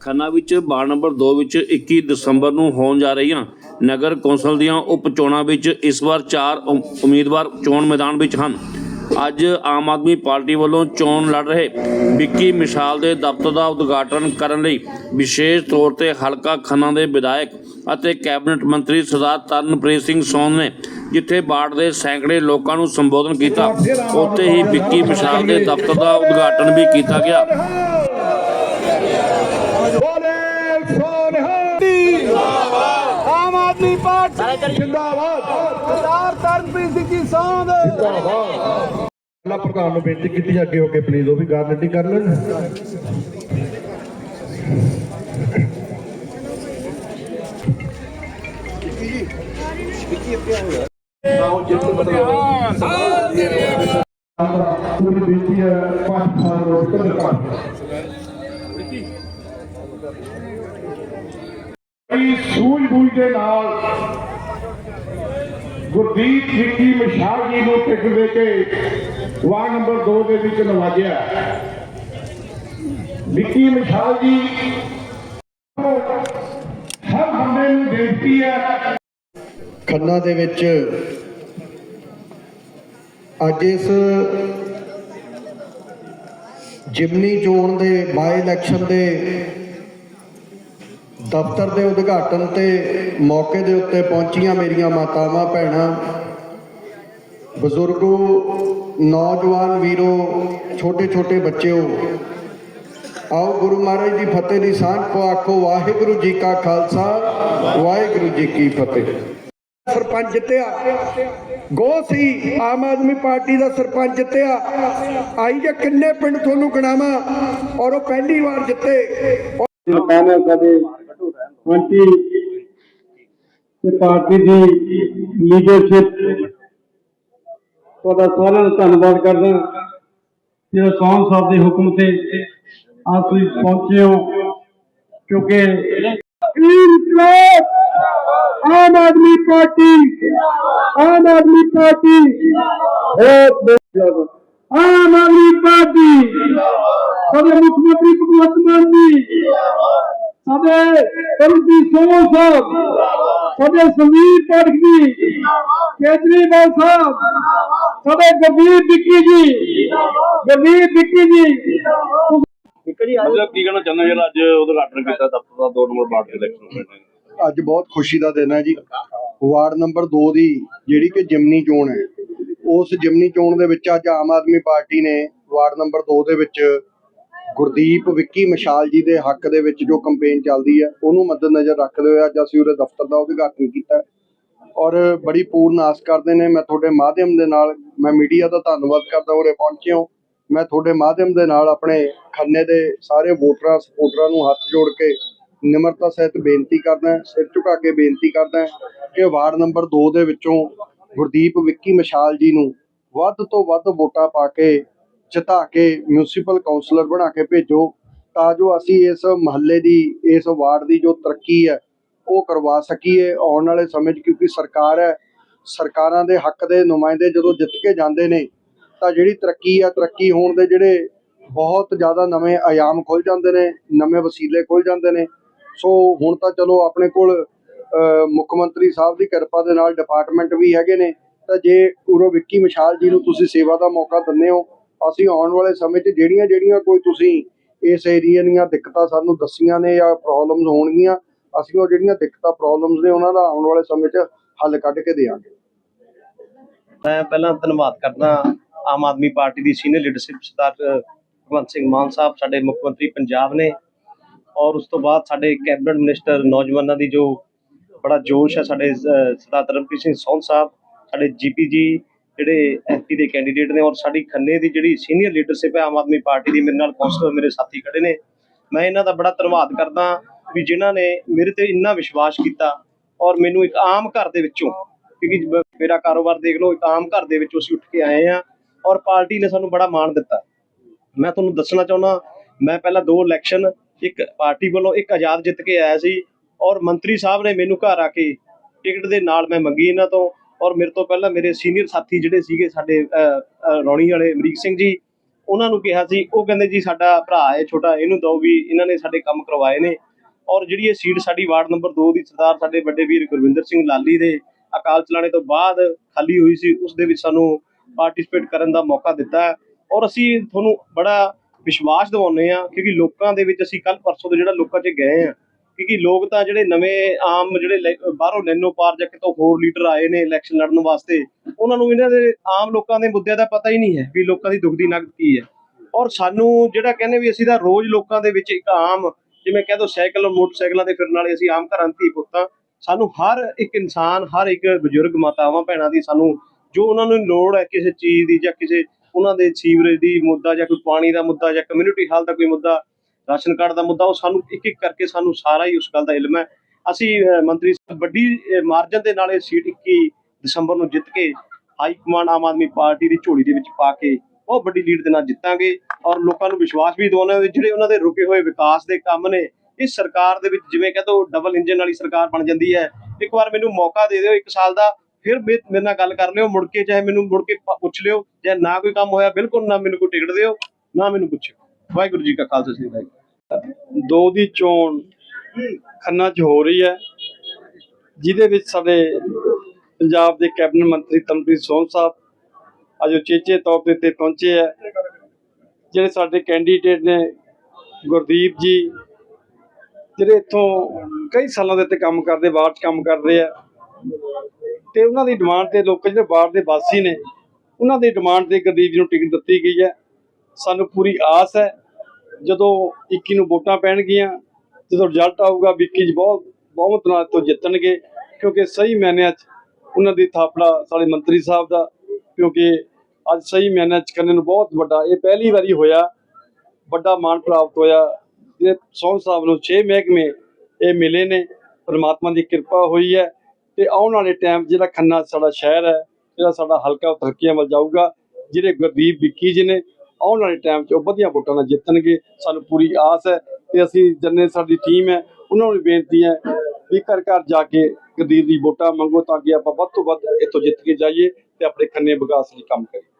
ਖੰਨਾ ਵਿੱਚ ward number 2 ਵਿੱਚ 21 ਦਸੰਬਰ ਨੂੰ ਹੋਣ ਜਾ ਰਹੀਆਂ ਨਗਰ ਕੌਂਸਲ ਦੀਆਂ ਉਪ ਚੋਣਾਂ ਵਿੱਚ ਇਸ ਵਾਰ 4 ਉਮੀਦਵਾਰ ਚੋਣ ਮੈਦਾਨ ਵਿੱਚ ਹਨ। ਅੱਜ ਆਮ ਆਦਮੀ ਪਾਰਟੀ ਵੱਲੋਂ ਚੋਣ ਲੜ ਰਹੇ ਵਿੱਕੀ ਮਿਸ਼ਾਲ ਦੇ ਦਫ਼ਤਰ ਦਾ ਉਦਘਾਟਨ ਕਰਨ ਲਈ ਵਿਸ਼ੇਸ਼ ਤੌਰ ਤੇ ਹਲਕਾ ਖੰਨਾ ਦੇ ਵਿਧਾਇਕ ਅਤੇ ਕੈਬਨਿਟ ਮੰਤਰੀ ਸਰਦਾਰ ਤਰਨਪ੍ਰੀਤ ਸਿੰਘ ਸੋਨ ਨੇ ਜਿੱਥੇ ਬਾੜ ਦੇ ਸੈਂਕੜੇ ਲੋਕਾਂ ਨੂੰ ਸੰਬੋਧਨ ਕੀਤਾ, ਉੱਥੇ ਹੀ ਵਿੱਕੀ ਮਿਸ਼ਾਲ ਦੇ ਦਫ਼ਤਰ ਦਾ ਉਦਘਾਟਨ ਵੀ ਕੀਤਾ ਗਿਆ। ਆਦਮੀ ਪਾਰਟੀ ਜਿੰਦਾਬਾਦ। ਸਰਦਾਰ ਤਰਨਪ੍ਰੀਤ ਸਿੰਘ ਜੀ ਸੌਂਦ ਪਹਿਲਾ ਪ੍ਰਧਾਨ ਨੂੰ ਬੇਨਤੀ ਕੀਤੀ ਜਾ ਅੱਗੇ ਹੋ ਕੇ ਪਲੀਜ਼ ਉਹ ਵੀ ਗਾਰੰਟੀ ਕਰ ਲੈਣ। ਪੂਰੀ ਬੇਨਤੀ ਹੈ ਬੜੀ ਸੂਝ-ਬੂਝ ਦੇ ਨਾਲ ਗੁਰਦੀਪ ਵਿੱਕੀ ਮਿਸ਼ਾਲ ਜੀ ਨੂੰ ਟਿਕਟ ਦੇ ਕੇ ਵਾਰਡ ਨੰਬਰ 2 ਦੇ ਵਿੱਚ ਨਵਾਜਿਆ। ਵਿੱਕੀ ਮਿਸ਼ਾਲ ਜੀ ਹਰ ਬੰਦੇ ਨੂੰ ਬੇਨਤੀ ਹੈ। ਖੰਨਾ ਦੇ ਵਿੱਚ ਅੱਜ ਇਸ ਜਿਮਨੀ ਚੋਣ ਦੇ ਬਾਈ ਇਲੈਕਸ਼ਨ ਦੇ ਦਫ਼ਤਰ ਦੇ ਉਦਘਾਟਨ ਤੇ ਮੌਕੇ ਦੇ ਉੱਤੇ ਪਹੁੰਚੀਆਂ ਮੇਰੀਆਂ ਮਾਤਾਵਾਂ, ਭੈਣਾਂ, ਬਜ਼ੁਰਗੋ, ਨੌਜਵਾਨ ਵੀਰੋ ਛੋਟੇ ਛੋਟੇ ਬੱਚਿਓ, ਆਓ ਗੁਰੂ ਮਹਾਰਾਜ ਦੀ ਫਤਿਹ ਦੀ ਸਾਂਝ ਪੋ ਆਖੋ, ਵਾਹਿਗੁਰੂ ਜੀ ਕਾ ਖਾਲਸਾ, ਵਾਹਿਗੁਰੂ ਜੀ ਕੀ ਫਤਿਹ। ਸਰਪੰਚ ਜਿੱਤਿਆ ਗੋ ਸੀ, ਆਮ ਆਦਮੀ ਪਾਰਟੀ ਦਾ ਸਰਪੰਚ ਜਿੱਤਿਆ ਆਈ ਜੇ ਕਿੰਨੇ ਪਿੰਡ ਤੁਹਾਨੂੰ ਗਣਾਵਾਂ, ਔਰ ਉਹ ਪਹਿਲੀ ਵਾਰ ਜਿੱਤੇ। ਮਕਾਨਾ ਸਾਡੇ ਤੇ ਪਾਰਟੀ ਦੀ ਲੀਡਰਸ਼ਿਪ ਤੁਹਾਡਾ ਸਾਰਿਆਂ ਦਾ ਧੰਨਵਾਦ ਕਰਦਾ। ਜਿਹੜਾ ਕੌਮ ਸਾਹਿਬ ਦੇ ਹੁਕਮ ਤੇ ਅੱਜ ਤੁਸੀਂ ਪਹੁੰਚੇ ਹੋ ਕਿਉਂਕਿ ਇਨਕਲਾਬ ਆਮ ਆਦਮੀ ਪਾਰਟੀ ਆਮ ਆਦਮੀ ਪਾਰਟੀ। ਬਹੁਤ ਬਹੁਤ ਆਮ ਆਦਮੀ ਪਾਰਟੀ ਸਾਡੇ ਮੁੱਖ ਮੰਤਰੀ ਭਗਵੰਤ ਮਾਨ ਜੀ ਸਾਡੇ ਸਿੰਘ ਸਾਹਿਬ। ਸਾਡੇ ਸੰਦੀਪ ਪਾਠਕ ਜੀ ਕੇਜਰੀਵਾਲ ਸਾਹਿਬ ਸਾਡੇ ਗੰਭੀਰ ਵਿੱਕੀ ਜੀ ਗੰਭੀਰ ਵਿੱਕੀ ਜੀ। ਮਤਲਬ ਕੀ ਕਹਿਣਾ ਚਾਹੁੰਦੇ ਯਾਰ ਅੱਜ ਉਦਘਾਟਨ ਕੀਤਾ ਦਫ਼ਤਰ ਦਾ 2 ਨੰਬਰ ਵਾਰਡ ਦੇ ਇਲੈਕਸ਼ਨ ਹੋਏ ਅੱਜ ਬਹੁਤ ਖੁਸ਼ੀ ਦਾ ਦਿਨ ਹੈ ਜੀ। ਵਾਰਡ ਨੰਬਰ 2 ਦੀ ਜਿਹੜੀ ਕਿ ਜਿਮਨੀ ਚੋਣ ਹੈ ਉਸ ਜਿਮਨੀ ਚੋਣ ਦੇ ਵਿੱਚ ਅੱਜ ਆਮ ਆਦਮੀ ਪਾਰਟੀ ਨੇ ਵਾਰਡ ਨੰਬਰ 2 ਦੇ ਵਿੱਚ ਗੁਰਦੀਪ ਵਿੱਕੀ ਮਸ਼ਾਲ ਜੀ ਦੇ ਹੱਕ ਦੇ ਵਿੱਚ ਜੋ ਕੈਂਪੇਨ ਚੱਲਦੀ ਹੈ, ਉਹਨੂੰ ਮੱਦੇਨਜ਼ਰ ਰੱਖਦੇ ਹੋਏ ਅੱਜ ਅਸੀਂ ਉਹਦੇ ਦਫ਼ਤਰ ਦਾ ਉਦਘਾਟਨ ਕੀਤਾ ਔਰ ਬੜੀ ਪੂਰਨ ਆਸ ਕਰਦੇ ਨੇ, ਮੈਂ ਤੁਹਾਡੇ ਮਾਧਿਅਮ ਦੇ ਨਾਲ, ਮੈਂ ਮੀਡੀਆ ਦਾ ਧੰਨਵਾਦ ਕਰਦਾ ਉਰੇ ਪਹੁੰਚੇ ਹੋ। ਮੈਂ ਤੁਹਾਡੇ ਮਾਧਿਅਮ ਦੇ ਨਾਲ ਆਪਣੇ ਖੰਨੇ ਦੇ ਸਾਰੇ ਵੋਟਰਾਂ ਸਪੋਰਟਰਾਂ ਨੂੰ ਹੱਥ ਜੋੜ ਕੇ ਨਿਮਰਤਾ ਸਹਿਤ ਬੇਨਤੀ ਕਰਦਾ ਸਿਰ ਝੁਕਾ ਕੇ ਬੇਨਤੀ ਕਰਦਾ ਕਿ ਵਾਰਡ ਨੰਬਰ 2 ਦੇ ਵਿੱਚੋਂ ਗੁਰਦੀਪ ਵਿੱਕੀ ਮਸ਼ਾਲ ਜੀ ਨੂੰ ਵੱਧ ਤੋਂ ਵੱਧ ਵੋਟਾਂ ਪਾ ਕੇ ਜਿਤਾ ਕੇ ਮਿਊਨਿਸਪਲ ਕਾਉਂਸਲਰ ਬਣਾ ਕੇ ਭੇਜੋ, ਤਾਂ ਜੋ ਅਸੀਂ ਇਸ ਮਹੱਲੇ ਦੀ, ਇਸ ਵਾਰਡ ਦੀ ਜੋ ਤਰੱਕੀ ਹੈ, ਉਹ ਕਰਵਾ ਸਕੀਏ ਆਉਣ ਵਾਲੇ ਸਮੇਂ 'ਚ, ਕਿਉਂਕਿ ਸਰਕਾਰ ਹੈ, ਸਰਕਾਰਾਂ ਦੇ ਹੱਕ ਦੇ ਨੁਮਾਇੰਦੇ ਜਦੋਂ ਜਿੱਤ ਕੇ ਜਾਂਦੇ ਨੇ, ਤਾਂ ਜਿਹੜੀ ਤਰੱਕੀ ਆ, ਤਰੱਕੀ ਹੋਣ ਦੇ ਜਿਹੜੇ ਬਹੁਤ ਜ਼ਿਆਦਾ ਨਵੇਂ ਆਯਾਮ ਖੁੱਲ ਜਾਂਦੇ ਨੇ, ਨਵੇਂ ਵਸੀਲੇ ਖੁੱਲ ਜਾਂਦੇ ਨੇ। ਸੋ ਹੁਣ ਤਾਂ ਚਲੋ ਆਪਣੇ ਕੋਲ ਮੁੱਖ ਮੰਤਰੀ ਸਾਹਿਬ ਦੀ ਕਿਰਪਾ ਦੇ ਨਾਲ ਡਿਪਾਰਟਮੈਂਟ ਵੀ ਹੈਗੇ ਨੇ, ਤਾਂ ਜੇ ਉਰੋ ਵਿੱਕੀ ਮਿਸ਼ਾਲ ਜੀ ਨੂੰ ਤੁਸੀਂ ਸੇਵਾ ਦਾ ਮੌਕਾ ਦਿੰਦੇ ਹੋ ਅਸੀਂ ਆਉਣ ਵਾਲੇ ਸਮੇਂ 'ਚ ਜਿਹੜੀਆਂ ਜਿਹੜੀਆਂ ਕੋਈ ਤੁਸੀਂ ਇਸ ਏਰੀਆ ਦੀਆਂ ਦਿੱਕਤਾਂ ਸਾਨੂੰ ਦੱਸੀਆਂ ਨੇ ਜਾਂ ਪ੍ਰੋਬਲਮਸ ਹੋਣਗੀਆਂ, ਅਸੀਂ ਉਹ ਜਿਹੜੀਆਂ ਦਿੱਕਤਾਂ ਪ੍ਰੋਬਲਮਸ ਨੇ ਉਹਨਾਂ ਦਾ ਆਉਣ ਵਾਲੇ ਸਮੇਂ 'ਚ ਹੱਲ ਕੱਢ ਕੇ ਦੇਵਾਂਗੇ। ਮੈਂ ਪਹਿਲਾਂ ਧੰਨਵਾਦ ਕਰਦਾ ਆਮ ਆਦਮੀ ਪਾਰਟੀ ਦੀ ਸੀਨੀਅਰ ਲੀਡਰਸ਼ਿਪ ਸਰਦਾਰ ਭਗਵੰਤ ਸਿੰਘ ਮਾਨ ਸਾਹਿਬ, ਸਾਡੇ ਮੁੱਖ ਮੰਤਰੀ ਪੰਜਾਬ ਨੇ ਔਰ ਉਸ ਤੋਂ ਬਾਅਦ ਸਾਡੇ ਕੈਬਨਿਟ ਮਿਨਿਸਟਰ ਨੌਜਵਾਨਾਂ ਦੀ ਜੋ ਬੜਾ ਜੋਸ਼ ਹੈ ਸਾਡੇ ਸਰਦਾਰ ਤਰਨਪ੍ਰੀਤ ਸਿੰਘ ਸੌਂਦ ਸਾਹਿਬ, ਸਾਡੇ ਜੀਪੀ ਜੀ ਜਿਹੜੇ ਐਮਪੀ ਦੇ ਕੈਂਡੀਡੇਟ ਨੇ ਔਰ ਸਾਡੀ ਖੰਨੇ ਦੀ ਜਿਹੜੀ ਸੀਨੀਅਰ ਲੀਡਰਸ਼ਿਪ ਹੈ ਆਮ ਆਦਮੀ ਪਾਰਟੀ ਦੀ ਮੇਰੇ ਨਾਲ ਕੌਂਸਲਰ ਮੇਰੇ ਸਾਥੀ ਖੜੇ ਨੇ। ਮੈਂ ਇਹਨਾਂ ਦਾ ਬੜਾ ਧੰਨਵਾਦ ਕਰਦਾ ਵੀ ਜਿਨ੍ਹਾਂ ਨੇ ਮੇਰੇ ਤੇ ਇੰਨਾ ਵਿਸ਼ਵਾਸ ਕੀਤਾ ਔਰ ਮੈਨੂੰ ਇੱਕ ਆਮ ਘਰ ਦੇ ਵਿੱਚੋਂ, ਕਿਉਂਕਿ ਮੇਰਾ ਕਾਰੋਬਾਰ ਦੇਖ ਲਓ, ਇੱਕ ਆਮ ਘਰ ਦੇ ਵਿੱਚੋਂ ਅਸੀਂ ਉੱਠ ਕੇ ਆਏ ਆ ਔਰ ਪਾਰਟੀ ਨੇ ਸਾਨੂੰ ਬੜਾ ਮਾਣ ਦਿੱਤਾ। ਮੈਂ ਤੁਹਾਨੂੰ ਦੱਸਣਾ ਚਾਹੁੰਦਾ, ਮੈਂ ਪਹਿਲਾਂ ਦੋ ਇਲੈਕਸ਼ਨ ਇੱਕ ਪਾਰਟੀ ਵੱਲੋਂ ਇੱਕ ਆਜ਼ਾਦ ਜਿੱਤ ਕੇ ਆਇਆ ਸੀ ਔਰ ਮੰਤਰੀ ਸਾਹਿਬ ਨੇ ਮੈਨੂੰ ਘਰ ਆ ਕੇ ਟਿਕਟ ਦੇ ਨਾਲ ਮੈਂ ਮੰਗੀ ਇਹਨਾਂ ਤੋਂ। ਔਰ ਮੇਰੇ ਤੋਂ ਪਹਿਲਾਂ ਮੇਰੇ ਸੀਨੀਅਰ ਸਾਥੀ ਜਿਹੜੇ ਸੀਗੇ ਸਾਡੇ ਰੌਣੀ ਵਾਲੇ ਅਮਰੀਕ ਸਿੰਘ ਜੀ, ਉਹਨਾਂ ਨੂੰ ਕਿਹਾ ਸੀ, ਉਹ ਕਹਿੰਦੇ ਜੀ ਸਾਡਾ ਭਰਾ ਹੈ ਛੋਟਾ, ਇਹਨੂੰ ਦਿਓ ਵੀ ਇਹਨਾਂ ਨੇ ਸਾਡੇ ਕੰਮ ਕਰਵਾਏ ਨੇ। ਔਰ ਜਿਹੜੀ ਇਹ ਸੀਟ ਸਾਡੀ ਵਾਰਡ ਨੰਬਰ 2 ਦੀ ਸਰਦਾਰ ਸਾਡੇ ਵੱਡੇ ਵੀਰ ਗੁਰਵਿੰਦਰ ਸਿੰਘ ਲਾਲੀ ਦੇ ਅਕਾਲ ਚਲਾਣੇ ਤੋਂ ਬਾਅਦ ਖਾਲੀ ਹੋਈ ਸੀ, ਉਸ ਦੇ ਵਿੱਚ ਸਾਨੂੰ ਪਾਰਟਿਸਿਪੇਟ ਕਰਨ ਦਾ ਮੌਕਾ ਦਿੱਤਾ ਹੈ। ਔਰ ਅਸੀਂ ਤੁਹਾਨੂੰ ਬੜਾ ਵਿਸ਼ਵਾਸ ਦਿਵਾਉਂਦੇ ਆ ਕਿਉਂਕਿ ਲੋਕਾਂ ਦੇ ਵਿੱਚ ਅਸੀਂ ਕੱਲ ਪਰਸੋਂ ਤੋਂ ਜਿਹੜਾ ਲੋਕਾਂ 'ਚ ਗਏ ਆ ਕਿਉਂਕਿ ਲੋਕ ਤਾਂ ਜਿਹੜੇ ਨਵੇਂ ਆਮ ਜਿਹੜੇ ਬਾਹਰੋਂ ਲੈਨੋ ਪਾਰ ਜਾ ਕੇ ਹੋਰ ਲੀਡਰ ਆਏ ਨੇ ਇਲੈਕਸ਼ਨ ਲੜਨ ਵਾਸਤੇ, ਉਹਨਾਂ ਨੂੰ ਇਹਨਾਂ ਦੇ ਆਮ ਲੋਕਾਂ ਦੇ ਮੁੱਦਿਆਂ ਦਾ ਪਤਾ ਹੀ ਨਹੀਂ ਹੈ ਵੀ ਲੋਕਾਂ ਦੀ ਦੁੱਖ ਦੀ ਨਗਦ ਕੀ ਹੈ। ਔਰ ਸਾਨੂੰ ਜਿਹੜਾ ਕਹਿੰਦੇ ਵੀ ਅਸੀਂ ਤਾਂ ਰੋਜ਼ ਲੋਕਾਂ ਦੇ ਵਿੱਚ ਇੱਕ ਆਮ, ਜਿਵੇਂ ਕਹਿ ਦੋ ਸਾਈਕਲ ਔਰ ਮੋਟਰਸਾਈਕਲਾਂ ਤੇ ਫਿਰਨ ਵਾਲੇ ਅਸੀਂ ਆਮ ਘਰਾਂ ਦੀ ਪੁੱਤਾਂ, ਸਾਨੂੰ ਹਰ ਇੱਕ ਇਨਸਾਨ, ਹਰ ਇੱਕ ਬਜ਼ੁਰਗ ਮਾਤਾਵਾਂ, ਭੈਣਾਂ ਦੀ ਸਾਨੂੰ ਜੋ ਉਹਨਾਂ ਨੂੰ ਲੋੜ ਹੈ ਕਿਸੇ ਚੀਜ਼ ਦੀ ਜਾਂ ਕਿਸੇ ਉਹਨਾਂ ਦੇ ਸੀਵਰੇਜ ਦੀ ਮੁੱਦਾ ਜਾਂ ਕੋਈ ਪਾਣੀ ਦਾ ਮੁੱਦਾ ਜਾਂ ਕਮਿਊਨਿਟੀ ਹਾਲ ਦਾ ਕੋਈ ਮੁੱਦਾ ਰਾਸ਼ਨ ਕਾਰਡ ਦਾ ਮੁੱਦਾ, ਉਹ ਸਾਨੂੰ ਇੱਕ ਇੱਕ ਕਰਕੇ ਸਾਨੂੰ ਸਾਰਾ ਹੀ ਉਸ ਗੱਲ ਦਾ ਇਲਮ ਹੈ। ਅਸੀਂ ਮੰਤਰੀ ਸਾਹਿਬ, ਵੱਡੀ ਮਾਰਜਨ ਦੇ ਨਾਲ ਇਹ ਸੀਟ 21 ਦਸੰਬਰ ਨੂੰ ਜਿੱਤ ਕੇ high command Aam Aadmi party ਦੀ ਝੋਲੀ ਦੇ ਵਿੱਚ ਪਾ ਕੇ ਬਹੁਤ ਵੱਡੀ ਲੀਡ ਦੇ ਨਾਲ ਜਿੱਤਾਂਗੇ ਔਰ ਲੋਕਾਂ ਨੂੰ ਵਿਸ਼ਵਾਸ ਵੀ ਦਿਵਾਉਣਾ ਜਿਹੜੇ ਉਹਨਾਂ ਦੇ ਰੁਕੇ ਹੋਏ ਵਿਕਾਸ ਦੇ ਕੰਮ ਨੇ ਇਸ ਸਰਕਾਰ ਦੇ ਵਿੱਚ ਜਿਵੇਂ ਕਹਿੰਦੇ ਡਬਲ ਇੰਜਨ ਵਾਲੀ ਸਰਕਾਰ ਬਣ ਜਾਂਦੀ ਹੈ। ਇੱਕ ਵਾਰ ਮੈਨੂੰ ਮੌਕਾ ਦੇ ਦਿਓ ਇੱਕ ਸਾਲ ਦਾ, ਫਿਰ ਮੇਰੇ ਨਾਲ ਗੱਲ ਕਰ ਲਿਓ, ਮੁੜ ਕੇ ਚਾਹੇ ਮੈਨੂੰ, ਮੁੜ ਕੇ ਪੁੱਛ ਲਿਓ, ਜੇ ਨਾ ਕੋਈ ਕੰਮ ਹੋਇਆ ਬਿਲਕੁਲ ਨਾ ਮੈਨੂੰ ਕੋਈ ਟਿਕਟ ਦਿਓ, ਨਾ ਮੈਨੂੰ ਪੁੱਛਿਓ। ਵਾਹਿਗੁਰੂ ਜੀ ਕਾ ਖਾਲਸਾ, ਸ੍ਰੀ ਵਾਹਿਗੁਰੂ। ਦੋ ਦੀ ਚੋਣ ਖੰਨਾ 'ਚ ਹੋ ਰਹੀ ਹੈ, ਜਿਹਦੇ ਵਿੱਚ ਸਾਡੇ ਪੰਜਾਬ ਦੇ ਕੈਬਨਿਟ ਮੰਤਰੀ ਤਨਪ੍ਰੀਤ ਸੋਹਣ ਸਾਹਿਬ ਅੱਜ ਉਚੇਚੇ ਤੌਰ ਤੇ ਇੱਥੇ ਪਹੁੰਚੇ ਹੈ। ਜਿਹੜੇ ਸਾਡੇ ਕੈਂਡੀਡੇਟ ਨੇ ਗੁਰਦੀਪ ਜੀ, ਜਿਹੜੇ ਇੱਥੋਂ ਕਈ ਸਾਲਾਂ ਦੇ ਇੱਥੇ ਕੰਮ ਕਰਦੇ, ਬਾਹਰ 'ਚ ਕੰਮ ਕਰਦੇ ਰਹੇ ਆ ਤੇ ਉਹਨਾਂ ਦੀ ਡਿਮਾਂਡ ਤੇ ਲੋਕ ਜਿਹੜੇ ਬਾਹਰ ਦੇ ਵਾਸੀ ਨੇ, ਉਹਨਾਂ ਦੀ ਡਿਮਾਂਡ ਤੇ ਗੁਰਦੀਪ ਜੀ ਨੂੰ ਟਿਕਟ ਦਿੱਤੀ ਗਈ ਹੈ। ਸਾਨੂੰ ਪੂਰੀ ਆਸ ਹੈ ਜਦੋਂ 21 ਨੂੰ ਵੋਟਾਂ ਪੈਣਗੀਆਂ, ਜਦੋਂ ਰਿਜ਼ਲਟ ਆਊਗਾ, ਵਿੱਕੀ ਜੀ ਬਹੁਤ ਬਹੁਮਤ ਨਾਲ ਤੋਂ ਜਿੱਤਣਗੇ, ਕਿਉਂਕਿ ਸਹੀ ਮਾਇਨਿਆਂ 'ਚ ਉਹਨਾਂ ਦੀ ਥਾਪੜਾ ਸਾਡੇ ਮੰਤਰੀ ਸਾਹਿਬ ਦਾ, ਕਿਉਂਕਿ ਅੱਜ ਸਹੀ ਮਾਇਨਿਆਂ 'ਚ ਕਰਨ ਨੂੰ ਬਹੁਤ ਵੱਡਾ, ਇਹ ਪਹਿਲੀ ਵਾਰੀ ਹੋਇਆ, ਵੱਡਾ ਮਾਣ ਪ੍ਰਾਪਤ ਹੋਇਆ ਇਹ ਸੋਹਣ ਸਾਹਿਬ ਨੂੰ 6 ਮਹਿਕਮੇ ਇਹ ਮਿਲੇ ਨੇ, ਪਰਮਾਤਮਾ ਦੀ ਕਿਰਪਾ ਹੋਈ ਹੈ, ਤੇ ਆਉਣ ਵਾਲੇ ਟਾਈਮ ਜਿਹੜਾ ਖੰਨਾ ਸਾਡਾ ਸ਼ਹਿਰ ਹੈ, ਜਿਹੜਾ ਸਾਡਾ ਹਲਕਾ ਉਹ ਤਰੱਕੀਆਂ ਵੱਲ ਜਾਊਗਾ, ਜਿਹੜੇ ਗੁਰਦੀਪ ਵਿੱਕੀ ਜੀ ਨੇ ਆਉਣ ਵਾਲੇ ਟਾਈਮ 'ਚ ਉਹ ਵਧੀਆ ਵੋਟਾਂ ਨਾਲ ਜਿੱਤਣਗੇ। ਸਾਨੂੰ ਪੂਰੀ ਆਸ ਹੈ ਤੇ ਅਸੀਂ ਜਿੰਨੇ ਸਾਡੀ ਟੀਮ ਹੈ, ਉਹਨਾਂ ਨੂੰ ਵੀ ਬੇਨਤੀ ਹੈ ਵੀ ਘਰ ਘਰ ਜਾ ਕੇ ਗੁਰਦੀਪ ਦੀ ਵੋਟਾਂ ਮੰਗੋ ਤਾਂ ਕਿ ਆਪਾਂ ਵੱਧ ਤੋਂ ਵੱਧ ਇੱਥੋਂ ਜਿੱਤ ਕੇ ਜਾਈਏ ਤੇ ਆਪਣੇ ਖੰਨੇ ਵਿਕਾਸ ਲਈ ਕੰਮ ਕਰੀਏ।